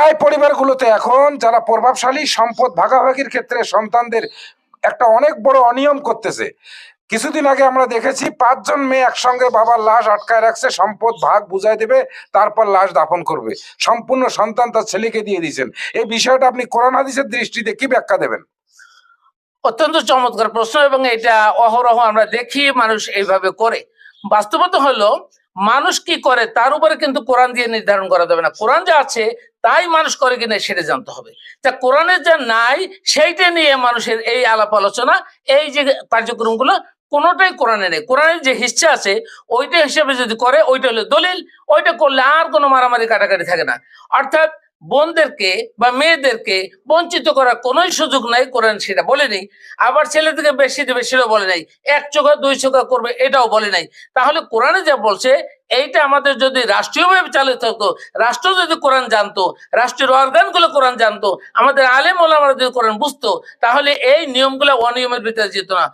এই পরিবারগুলোতে এখন যারা প্রভাবশালী সম্পদ ভাগাভাগির ক্ষেত্রে সন্তানদের একটা অনেক বড় অনিয়ম করতেছে। কিছুদিন আগে আমরা দেখেছি পাঁচজন মেয়ে একসঙ্গে বাবার লাশ আটকায় রাখছে, সম্পদ ভাগ বুঝাই দেবে, তারপর লাশ দাফন করবে। সম্পূর্ণ সন্তান তার ছেলেকে দিয়ে দিয়েছেন। এই বিষয়টা আপনি কোরআন হাদিসের দৃষ্টিতে কি ব্যাখ্যা দেবেন? অত্যন্ত চমৎকার প্রশ্ন এবং এটা অহরহ আমরা দেখি, মানুষ এইভাবে করে। বাস্তবতা হলো, মানুষ কি করে তার উপরে কিন্তু কোরআন দিয়ে নির্ধারণ করা যাবে না। কোরআন যা আছে তাই মানুষ করে কিনা সেটা জানতে হবে। তা কোরআনের যা নাই, সেইটা নিয়ে মানুষের এই আলাপ আলোচনা, এই যে কার্যক্রমগুলো, কোনোটাই কোরআনে নেই। কোরআনের যে হিসা আছে, ওইটা হিসেবে যদি করে, ওইটা হলো দলিল, ওইটা করলে আর কোনো মারামারি কাটাকাটি থাকে না। অর্থাৎ বোনদেরকে বা মেয়েদেরকে বঞ্চিত করার কোনো সুযোগ নাই, কোরআন সেটা বলেনি আবার ছেলেদেরকে বেশি দেবে সেটাও বলে নাই। এক চোখা, দুই চোখা করবে, এটাও বলে নাই। তাহলে কোরআনে যা বলছে, এইটা আমাদের যদি রাষ্ট্রীয়ভাবে চালিত হতো, রাষ্ট্র যদি কোরআন জানতো, রাষ্ট্রের অর্গানগুলো কোরআন জানতো, আমাদের আলেম ওলামারা যদি কোরআন বুঝতো, তাহলে এই নিয়মগুলো অনিয়মের ভিতরে যেত না।